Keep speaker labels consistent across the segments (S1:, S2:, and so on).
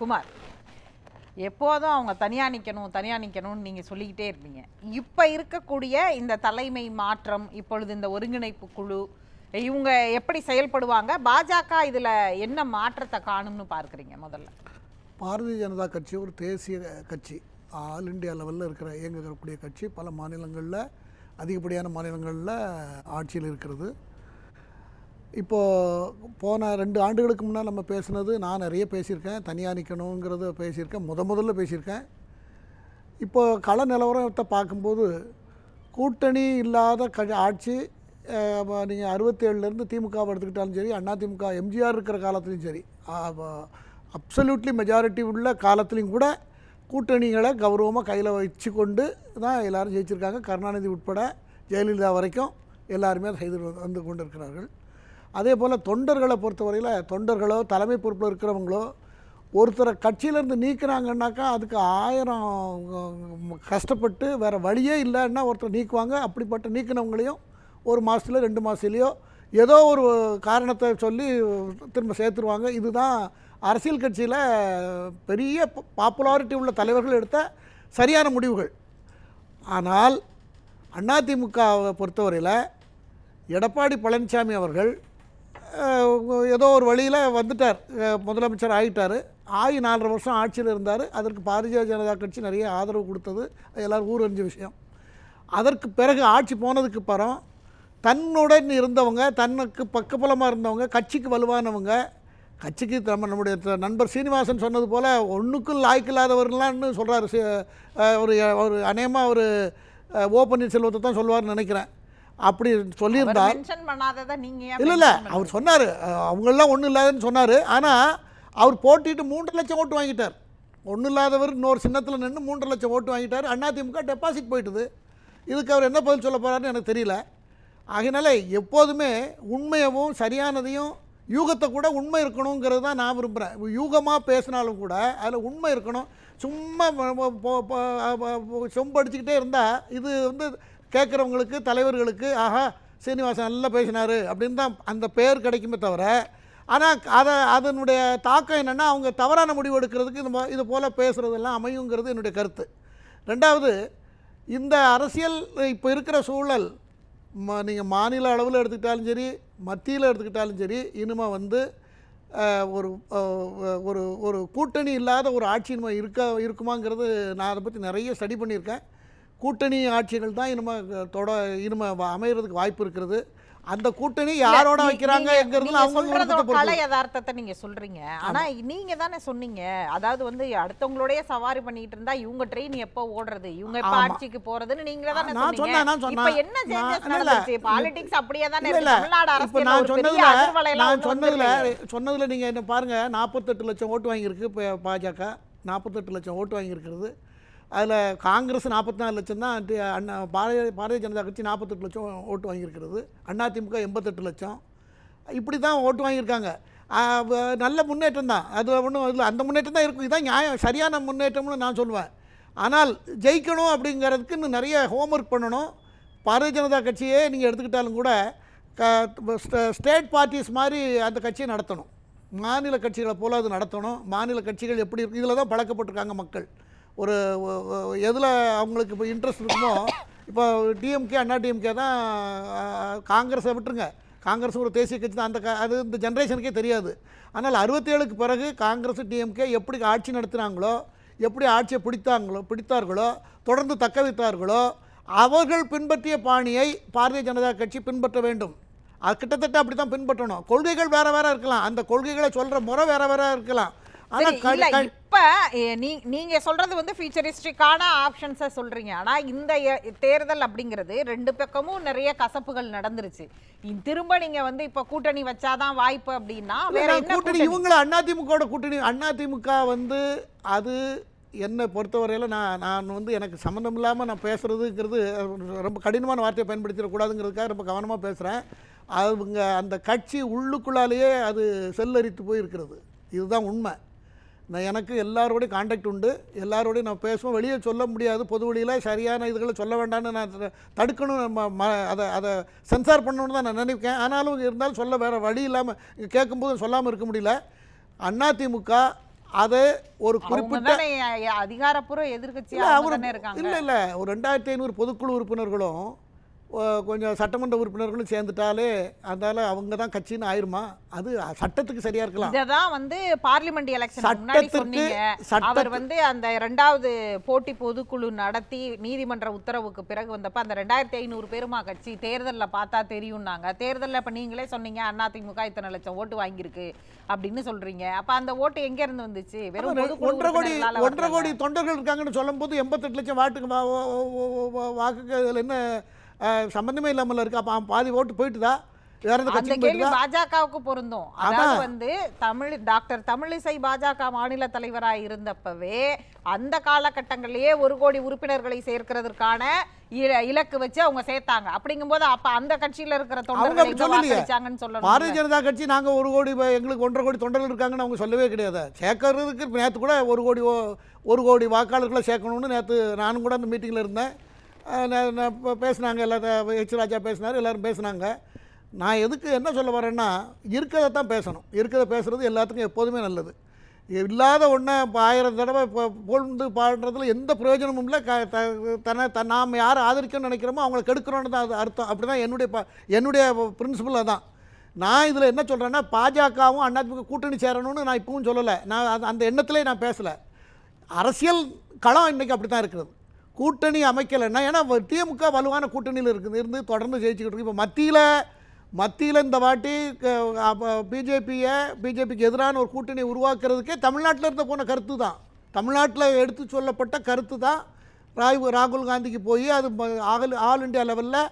S1: குமார் எப்போதும் அவங்க தனியாக நிற்கணும் தனியாக நிற்கணும்னு நீங்கள் சொல்லிக்கிட்டே இருப்பீங்க இப்போ இருக்கக்கூடிய இந்த தலைமை மாற்றம் இப்பொழுது இந்த ஒருங்கிணைப்பு குழு இவங்க எப்படி செயல்படுவாங்க? பாஜக இதில் என்ன மாற்றத்தை காணும்னு பார்க்குறீங்க முதல்ல?
S2: பாரதிய ஜனதா கட்சி ஒரு தேசிய கட்சி. ஆல் இந்தியா லெவலில் இருக்கிற இயங்கக்கூடிய கட்சி பல மாநிலங்களில் அதிகப்படியான மாநிலங்களில் ஆட்சியில் இருக்கிறது. இப்போது போன ரெண்டு ஆண்டுகளுக்கு முன்னால் நம்ம பேசுனது நான் நிறைய பேசியிருக்கேன் தனியாக நிற்கணுங்கிறத பேசியிருக்கேன் முத முதல்ல பேசியிருக்கேன். இப்போ கள நிலவரத்தை பார்க்கும்போது கூட்டணி இல்லாத க ஆட்சி நீங்கள் அறுபத்தேழுலேருந்து திமுகவை எடுத்துக்கிட்டாலும் சரி அண்ணா திமுக எம்ஜிஆர் இருக்கிற காலத்துலையும் சரி அப்சல்யூட்லி மெஜாரிட்டி உள்ள காலத்துலேயும் கூட கூட்டணிகளை கௌரவமாக கையில் வச்சு கொண்டு தான் எல்லோரும் ஜெயிச்சிருக்காங்க. கருணாநிதி உட்பட ஜெயலலிதா வரைக்கும் எல்லாருமே அதை செய்து வந்து கொண்டு இருக்கிறார்கள் அதே போல் தொண்டர்களை பொறுத்தவரையில் தொண்டர்களோ தலைமை பொறுப்பில் இருக்கிறவங்களோ ஒருத்தரை கட்சியிலேருந்து நீக்கிறாங்கன்னாக்கா அதுக்கு ஆயிரம் கஷ்டப்பட்டு வேறு வழியே இல்லைன்னா ஒருத்தர் நீக்குவாங்க. அப்படிப்பட்ட நீக்கினவங்களையும் ஒரு மாதத்துல ரெண்டு மாதத்துலேயோ ஏதோ ஒரு காரணத்தை சொல்லி திரும்ப சேர்த்துருவாங்க. இதுதான் அரசியல் கட்சியில் பெரிய பாப்புலாரிட்டி உள்ள தலைவர்கள் எடுத்த சரியான முடிவுகள். ஆனால் அதிமுகவை பொறுத்தவரையில் எடப்பாடி பழனிசாமி அவர்கள் ஏதோ ஒரு வழியில் வந்துட்டார். முதலமைச்சர் ஆகிட்டார் ஆகி நாலரை வருஷம் ஆட்சியில் இருந்தார். அதற்கு பாரதிய ஜனதா கட்சி நிறைய ஆதரவு கொடுத்தது. எல்லோரும் ஊரறிஞ்ச விஷயம். அதற்கு பிறகு ஆட்சி போனதுக்கு அப்புறம் தன்னுடன் இருந்தவங்க தன்னுக்கு பக்கபலமாக இருந்தவங்க கட்சிக்கு வலுவானவங்க கட்சிக்கு நம்ம நம்முடைய நண்பர் சீனிவாசன் சொன்னது போல் ஒன்றுக்கும் லாய்க்கில்லாதவர்களான்னு சொல்கிறாரு ஒரு ஒரு அநேகமாக ஒரு ஓ பன்னீர்செல்வத்தை தான் சொல்லுவார்னு நினைக்கிறேன். அப்படி
S1: ஏன்
S2: இல்லை இல்லை? அவர் சொன்னார். அவங்களெலாம் ஒன்றும் இல்லாதன்னு சொன்னார். ஆனால் அவர் போட்டிட்டு மூன்றரை லட்சம் ஓட்டு வாங்கிட்டார். ஒன்றும் இல்லாதவர் இன்னொரு சின்னத்தில் நின்று மூன்றரை லட்சம் ஓட்டு வாங்கிட்டார். அதிமுக டெபாசிட் போயிட்டுது. இதுக்கு அவர் என்ன பதில் சொல்ல போகிறாருன்னு எனக்கு தெரியல. ஆகையினால எப்போதுமே உண்மையவும் சரியானதையும் யூகத்தை கூட உண்மை இருக்கணுங்கிறது தான் நான் விரும்புகிறேன் யூகமாக பேசினாலும் கூட அதில் உண்மை இருக்கணும். சும்மா சொம்படிச்சுக்கிட்டே இருந்தால் இது வந்து கேட்குறவங்களுக்கு தலைவர்களுக்கு ஆஹா சீனிவாசன் நல்லா பேசினார் அப்படின்னு தான் அந்த பேர் கிடைக்குமே தவிர ஆனால் அதை அதனுடைய தாக்கம் என்னென்னா அவங்க தவறான முடிவு எடுக்கிறதுக்கு இது இது போல் பேசுகிறதெல்லாம் அமையுங்கிறது என்னுடைய கருத்து. ரெண்டாவது இந்த அரசியல் இப்போ இருக்கிற சூழல் ம நீங்கள் மாநில அளவில் எடுத்துக்கிட்டாலும் சரி மத்தியில் எடுத்துக்கிட்டாலும் சரி இனிமேல் வந்து ஒரு ஒரு ஒரு கூட்டணி இல்லாத ஒரு ஆட்சி இனிமே இருக்க இருக்குமாங்கிறது நான் அதை பற்றி நிறைய ஸ்டடி பண்ணியிருக்கேன். கூட்டணி ஆட்சிகள் தான் இனிமே தொட இனிமே அமையறதுக்கு வாய்ப்பு இருக்கிறது அந்த கூட்டணி யாரோட வைக்கிறாங்கிறது
S1: நீங்க
S2: அவங்க
S1: கலை. யதார்த்தத்தை நீங்க சொல்றீங்க ஆனா நீங்க தானே சொன்னீங்க அதாவது வந்து அடுத்தவங்களோடய சவாரி பண்ணிட்டு இருந்தா இவங்க ட்ரெயின் எப்போ ஓடுறது இவங்க எப்ப. ஆட்சிக்கு போறதுன்னு நீங்க தானே
S2: நான் சொன்னேன், நான்
S1: இப்ப
S2: சொன்னேன்.
S1: என்ன சேஞ்சஸ் நடந்துச்சு. பாலிடிக்ஸ் அப்படியே தானே இருக்கு. தமிழ்நாடு அரசியல்
S2: நான் சொன்னதுல நான் சொன்னதுல. சொன்னதுல நீங்க என்ன பாருங்க நாற்பத்தெட்டு லட்சம் ஓட்டு வாங்கியிருக்கு இப்போ பாஜக நாற்பத்தெட்டு லட்சம் ஓட்டு வாங்கியிருக்கிறது அதில் காங்கிரஸ் நாற்பத்தி நாலு லட்சம் தான் அண்ணா பாரதிய பாரதிய ஜனதா கட்சி நாற்பத்தெட்டு லட்சம் ஓட்டு வாங்கியிருக்கிறது. அதிமுக எண்பத்தெட்டு லட்சம். இப்படி தான் ஓட்டு வாங்கியிருக்காங்க. நல்ல முன்னேற்றம் தான். அது ஒன்றும் இல்லை. அந்த முன்னேற்றம் தான் இருக்கும். இதுதான் நியாயம். சரியான முன்னேற்றம்னு நான் சொல்லுவேன் ஆனால் ஜெயிக்கணும் அப்படிங்கிறதுக்கு இன்னும் நிறைய ஹோம்ஒர்க் பண்ணணும். பாரதிய ஜனதா கட்சியே நீங்கள் எடுத்துக்கிட்டாலும் கூட க ஸ்டேட் பார்ட்டிஸ் மாதிரி அந்த கட்சியை நடத்தணும். மாநில கட்சிகளை போல் அது நடத்தணும். மாநில கட்சிகள் எப்படி இருக்கு? இதில் தான் பழக்கப்பட்டிருக்காங்க மக்கள். ஒரு எதில் அவங்களுக்கு இப்போ இன்ட்ரெஸ்ட் இருக்குமோ இப்போ டிஎம்கே அண்ணா டிஎம்கே தான் காங்கிரஸை விட்டுருங்க. காங்கிரஸ் ஒரு தேசிய கட்சி தான். அந்த க- அது இந்த ஜென்ரேஷனுக்கே தெரியாது. ஆனால் அறுபத்தேழுக்கு பிறகு காங்கிரஸ் டிஎம்கே எப்படி ஆட்சி நடத்தினாங்களோ எப்படி ஆட்சியை பிடித்தாங்களோ பிடித்தார்களோ தொடர்ந்து தக்க வைத்தார்களோ அவர்கள் பின்பற்றிய பாணியை பாரதிய ஜனதா கட்சி பின்பற்ற வேண்டும். அது கிட்டத்தட்ட அப்படி தான் பின்பற்றணும். கொள்கைகள் வேறு வேறு இருக்கலாம். அந்த கொள்கைகளை சொல்கிற முறை வேறு வேறு இருக்கலாம்.
S1: இப்ப எ, நீ- நீங்க சொல்றது வந்து ஃபியூச்சரிஸ்டிக்கான ஆப்ஷன்ஸை சொல்றீங்க. ஆனா இந்த தேர்தல் அப்படிங்கிறது ரெண்டு பக்கமும் நிறைய கசப்புகள் நடந்துருச்சு. திரும்ப நீங்க வந்து இப்ப கூட்டணி வச்சாதான் வாய்ப்பு அப்படின்னா வேற
S2: கூட்டணி இவங்கள அதிமுகவோட கூட்டணி அதிமுக வந்து அது என்னை பொறுத்தவரையில் நான் நான் வந்து எனக்கு சம்மந்தம் இல்லாமல் நான் பேசுகிறதுங்கிறது ரொம்ப கடினமான வார்த்தையை பயன்படுத்திடக்கூடாதுங்கிறதுக்காக ரொம்ப கவனமாக பேசுகிறேன் அவங்க அந்த கட்சி உள்ளுக்குள்ளாலேயே அது செல்லரித்து போயிருக்கிறது. இதுதான் உண்மை. நான் எனக்கு எல்லாரோடையும் காண்டாக்ட் உண்டு. எல்லாரோடையும் நான் பேசுவேன் வெளியே சொல்ல முடியாது. பொது வெளியில் சரியான இதுகளை சொல்ல வேண்டாம்னு நான் தடுக்கணும். அதை அதை சென்சார் பண்ணணும்னு தான் நான் நினைப்பேன். ஆனாலும் இருந்தாலும் சொல்ல வேறு வழி இல்லாமல் கேட்கும்போது சொல்லாமல் இருக்க முடியல. அதிமுக அது ஒரு குறிப்பிட்ட
S1: அதிகாரப்பூர்வ எதிர்க்கட்சியா
S2: இல்ல, ஒரு ரெண்டாயிரத்தி ஐநூறு பொதுக்குழு உறுப்பினர்களும் கொஞ்சம் சட்டமன்ற உறுப்பினர்களும் சேர்ந்துட்டாலே அதனால அவங்க தான் கட்சின்னு ஆயிருமா? அது சட்டத்துக்கு சரியா இருக்கலாம்.
S1: இததான் வந்து பார்லிமெண்ட் எலெக்ஷன்
S2: சட்டத்திற்கு-
S1: சொன்னீங்க. அவர் வந்து அந்த இரண்டாவது போட்டி பொதுக்குழு நடத்தி நீதிமன்ற உத்தரவுக்கு பிறகு வந்தப்ப அந்த ரெண்டாயிரத்தி ஐநூறு பேருமா கட்சி தேர்தல்ல பார்த்தா தெரியும்னாங்க. தேர்தல்ல இப்ப நீங்களே சொன்னீங்க அதிமுக இத்தனை லட்சம் ஓட்டு வாங்கியிருக்கு அப்படின்னு சொல்றீங்க. அப்ப அந்த ஓட்டு எங்க இருந்து வந்துச்சு? வெறும்
S2: ஒன்றரை கோடி ஒன்றரை. கோடி தொண்டர்கள் இருக்காங்கன்னு சொல்லும்போது எண்பத்தெட்டு லட்சம் வாட்டுக்கு வாக்குக்கு அதில் என்ன சம்பந்தமே இல்லாமல் இருக்கு. அப்போ பாதி ஓட்டு போயிட்டுதா? எந்த
S1: அந்த கேள்வி பாஜகவுக்கு பொருந்தும். அதாவது. வந்து தமிழ் டாக்டர் தமிழிசை பாஜக மாநில தலைவராக இருந்தப்பவே அந்த காலகட்டங்களிலேயே ஒரு கோடி உறுப்பினர்களை சேர்க்கிறதுக்கான இல- இலக்கு வச்சு அவங்க சேர்த்தாங்க. அப்படிங்கும்போது அப்ப அந்த கட்சியில இருக்கிற தொண்டர்கள் சொல்லணும்
S2: பாரதிய ஜனதா கட்சி நாங்கள் ஒரு கோடி எங்களுக்கு ஒன்றரை கோடி தொண்டர்கள் இருக்காங்கன்னு அவங்க சொல்லவே கிடையாது. சேர்க்கறதுக்கு நேற்று கூட ஒரு கோடி ஒரு கோடி வாக்காளர்களை சேர்க்கணும்னு நேற்று நானும் கூட அந்த மீட்டிங்கில் இருந்தேன். நான் நான் இப்போ பேசுனாங்க எல்லாரும் ஹெச் ராஜா பேசினார் எல்லோரும் பேசுனாங்க. நான் எதுக்கு என்ன சொல்ல வரேன்னா இருக்கிறத தான் பேசணும். இருக்கிறத பேசுகிறது எல்லாத்துக்கும் எப்போதுமே நல்லது. இல்லாத ஒன்றை இப்போ ஆயிரம் தடவை இப்போ புகழ்ந்து பாடுறதுல எந்த பிரயோஜனமும் இல்லை. க த தன்னை தன் நாம் யார் ஆதரிக்கணும்னு நினைக்கிறோமோ அவங்கள கெடுக்கிறோன்னு தான் அது அர்த்தம். அப்படி தான் என்னுடைய ப என்னுடைய பிரின்சிபல் அதான் நான் இதில் என்ன சொல்கிறேன்னா பாஜகவும் அதிமுக கூட்டணி சேரணும்னு நான் இப்பவும் சொல்லலை. நான் அது அந்த எண்ணத்திலே நான் பேசலை. அரசியல் களம் இன்றைக்கி அப்படி தான் இருக்கிறது. கூட்டணி அமைக்கலைன்னா ஏன்னா திமுக வலுவான கூட்டணியில் இருக்குது இருந்து தொடர்ந்து ஜெயிச்சுக்கிட்டு இருக்கு. இப்போ மத்தியில் மத்தியில் இந்த வாட்டி பிஜேபியை பிஜேபிக்கு எதிரான ஒரு கூட்டணி உருவாக்குறதுக்கே தமிழ்நாட்டில் இருந்த போன கருத்து தான். தமிழ்நாட்டில் எடுத்து சொல்லப்பட்ட கருத்து தான். ராய் ராகுல் காந்திக்கு போய் அது ஆல் ஆல் இந்தியா லெவலில்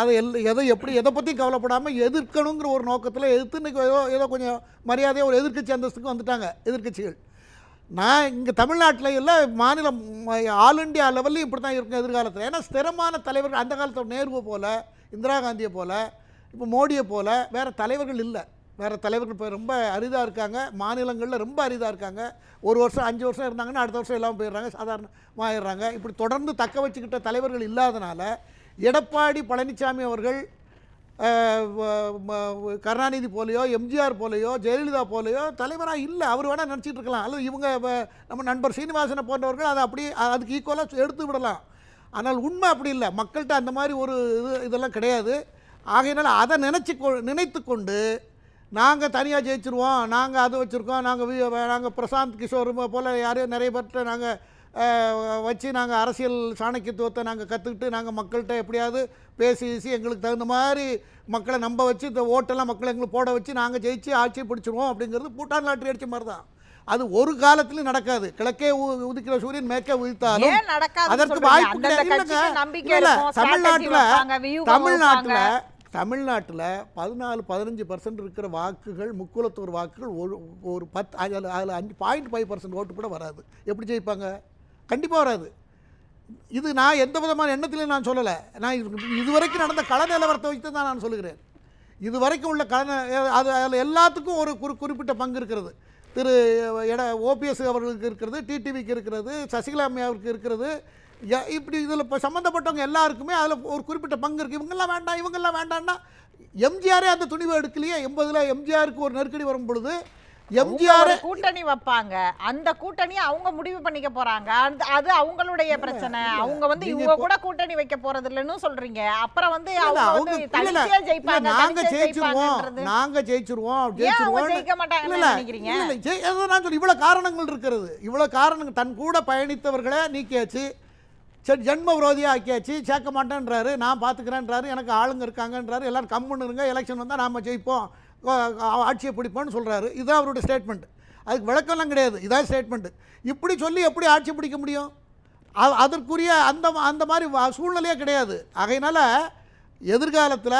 S2: அதை எல் எதை எப்படி எதை பற்றியும் கவலைப்படாமல் எதிர்க்கணுங்கிற ஒரு நோக்கத்தில் எதிர்த்து இன்றைக்கி ஏதோ ஏதோ கொஞ்சம் மரியாதையாக ஒரு எதிர்க்கட்சி அந்தஸ்துக்கு வந்துட்டாங்க எதிர்க்கட்சிகள். நான் இங்கே தமிழ்நாட்டில் இல்லை மாநிலம் ஆல் இந்தியா லெவல்லையும் இப்படி தான் இருக்கும் எதிர்காலத்தில். ஏன்னா ஸ்திரமான தலைவர்கள் அந்த காலத்தில் நேருவை போல் இந்திரா காந்தியை போல் இப்போ மோடியை போல் வேறு தலைவர்கள் இல்லை. வேறு தலைவர்கள் இப்போ ரொம்ப அரிதாக இருக்காங்க. மாநிலங்களில் ரொம்ப அரிதாக இருக்காங்க. ஒரு வருஷம் அஞ்சு வருஷம் இருந்தாங்கன்னா அடுத்த வருஷம் எல்லாம் போயிடுறாங்க சாதாரணமாகிடுறாங்க இப்படி தொடர்ந்து தக்க வச்சுக்கிட்ட தலைவர்கள் இல்லாதனால எடப்பாடி பழனிசாமி அவர்கள் கருணாநிதி போலையோ எம்ஜிஆர் போலையோ ஜெயலலிதா போலையோ தலைவராக இல்லை. அவர் வேணால் நினச்சிட்டு இருக்கலாம். அல்லது இவங்க நம்ம நண்பர் சீனிவாசனை போன்றவர்கள் அதை அப்படியே அதுக்கு ஈக்குவலாக எடுத்து விடலாம். ஆனால் உண்மை அப்படி இல்லை. மக்கள்கிட்ட அந்த மாதிரி ஒரு இது இதெல்லாம் கிடையாது. ஆகையினால் அதை நினச்சி கொ நினைத்து கொண்டு நாங்கள் தனியாக ஜெயிச்சிருவோம். நாங்கள் அது வச்சுருக்கோம். நாங்கள் நாங்கள் பிரசாந்த் கிஷோர் போல் யாரையும் நிறைய பேர்கிட்ட நாங்கள் வச்சு நாங்கள் அரசியல் சாணக்கியத்துவத்தை நாங்கள் கற்றுக்கிட்டு நாங்கள் மக்கள்கிட்ட எப்படியாவது பேசி பேசி எங்களுக்கு தகுந்த மாதிரி மக்களை நம்ப வச்சு இந்த ஓட்டெல்லாம் மக்களை எங்களுக்கு போட வச்சு நாங்கள் ஜெயிச்சு ஆட்சியை பிடிச்சிருவோம் அப்படிங்கிறது பூட்டான் லாட்டரி அடிச்ச மாதிரி தான் அது ஒரு காலத்திலும் நடக்காது. கிழக்கே உதிக்கிற சூரியன் மேற்கே உதித்தாலும் அதற்கு? வாய்ப்பு தமிழ்நாட்டுல தமிழ்நாட்டுல. தமிழ்நாட்டில் பதினாலு பதினஞ்சு பர்சன்ட் இருக்கிற வாக்குகள் முக்குலத்தோர் வாக்குகள் ஒரு ஒரு பத்து அதில் அதில் அஞ்சு பாயிண்ட் ஃபைவ் பர்சன்ட் ஓட்டு கூட வராது. எப்படி ஜெயிப்பாங்க? கண்டிப்பாக வராது. இது நான் எந்த விதமான எண்ணத்திலையும் நான் சொல்லலை. நான் இது இதுவரைக்கும் நடந்த கள நிலவரத்தை வைத்து தான் நான் சொல்லுகிறேன். இதுவரைக்கும் உள்ள கள அது அதில் எல்லாத்துக்கும் ஒரு குறி குறிப்பிட்ட பங்கு இருக்கிறது. திரு எட ஓபிஎஸ் அவர்களுக்கு இருக்கிறது டிடிவிக்கு இருக்கிறது சசிகலா அம்மையாவுக்கு இருக்கிறது. இப்படி இதில் இப்போ சம்மந்தப்பட்டவங்க எல்லாருக்குமே அதில் ஒரு குறிப்பிட்ட பங்கு இருக்குது இவங்கெல்லாம் வேண்டாம் இவங்கெல்லாம் வேண்டாம்னா எம்ஜிஆரே அந்த துணிவை எடுக்கலையே. எண்பதில் எம்ஜிஆருக்கு ஒரு நெருக்கடி வரும் பொழுது எம்ஜிஆர்
S1: கூட்டணி வைப்பாங்க. அந்த கூட்டணி அவங்க முடிவு பண்ணிக்க போறாங்க. அது அவங்களுடைய பிரச்சனை. அவங்க வந்து இவங்க கூட கூட்டணி வைக்க போறது இல்லைன்னு சொல்றீங்க. அப்புறம் வந்து அவங்க
S2: இல்ல,
S1: ஜெயிப்பாங்க
S2: நாங்க ஜெயிச்சிருவோம். நாங்க ஜெயிச்சிருவோம் ஜெயிச்சிருவோம்
S1: ஜெயிக்க மாட்டாங்கன்னு
S2: இல்ல,
S1: நினைக்கிறீங்க?
S2: நான் சொல்றேன், இவ்வளவு காரணங்கள் இருக்கிறது. இவ்வளவு காரணங்கள் தன் கூட பயணித்தவர்களை நீக்கியாச்சு. சரி ஜென்ம விரோதியாக ஆக்கியாச்சு. சேர்க்க மாட்டேன்றாரு. நான் பார்த்துக்கிறேன்றாரு எனக்கு ஆளுங்க இருக்காங்கன்றாரு. எல்லாரும் கம்முன்னு இருங்க. எலெக்ஷன் வந்தால் நாம் ஜெயிப்போம். ஆட்சியை பிடிப்போம்னு சொல்கிறாரு இதுதான் அவருடைய ஸ்டேட்மெண்ட் அதுக்கு விளக்கம்லாம் கிடையாது. இதான் ஸ்டேட்மெண்ட் இப்படி சொல்லி எப்படி ஆட்சி பிடிக்க முடியும்? அதற்குரிய அந்த அந்த மாதிரி சூழ்நிலையே கிடையாது. ஆகையினால எதிர்காலத்தில்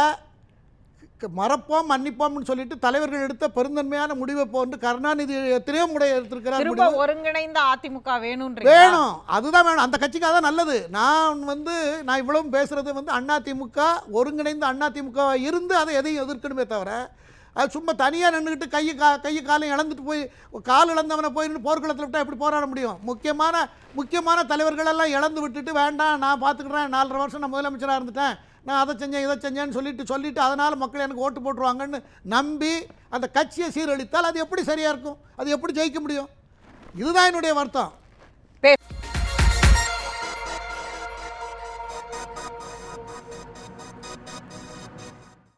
S2: மறப்போம் மன்னிப்போம்னு சொல்லிட்டு தலைவர்கள் எடுத்த பெருந்தன்மையான முடிவை போன்று கருணாநிதி எத்தனையோ முறை எடுத்திருக்கிறார்.
S1: ஒருங்கிணைந்த அதிமுக வேணும்ன்றீங்க
S2: வேணும். அதுதான் வேணும். அந்த கட்சிக்கு அதான் நல்லது. நான் வந்து நான் இவ்வளவும் பேசுறது வந்து அதிமுக ஒருங்கிணைந்த அதிமுக இருந்து அதை எதையும் எதிர்க்கணுமே தவிர அது சும்மா தனியாக நின்றுக்கிட்டு கையை கா கையை காலையும் இழந்துட்டு போய் கால் இழந்தவனை போய் நின்று போர்க்களத்தில் விட்டால் எப்படி போராட முடியும்? முக்கியமான முக்கியமான தலைவர்கள் எல்லாம் இழந்து விட்டுட்டு வேண்டாம் நான் பார்த்துக்கிறேன் நாலரை வருஷம் நான் முதலமைச்சராக இருந்துட்டேன். நான் அதை செஞ்சேன் இதை செஞ்சேன்னு சொல்லிட்டு சொல்லிவிட்டு அதனால் மக்கள் எனக்கு ஓட்டு போட்டுருவாங்கன்னு நம்பி அந்த கட்சியை சீரழித்தால் அது எப்படி சரியாக இருக்கும்? அது எப்படி ஜெயிக்க முடியும்? இதுதான் என்னுடைய வருத்தம்.
S1: பே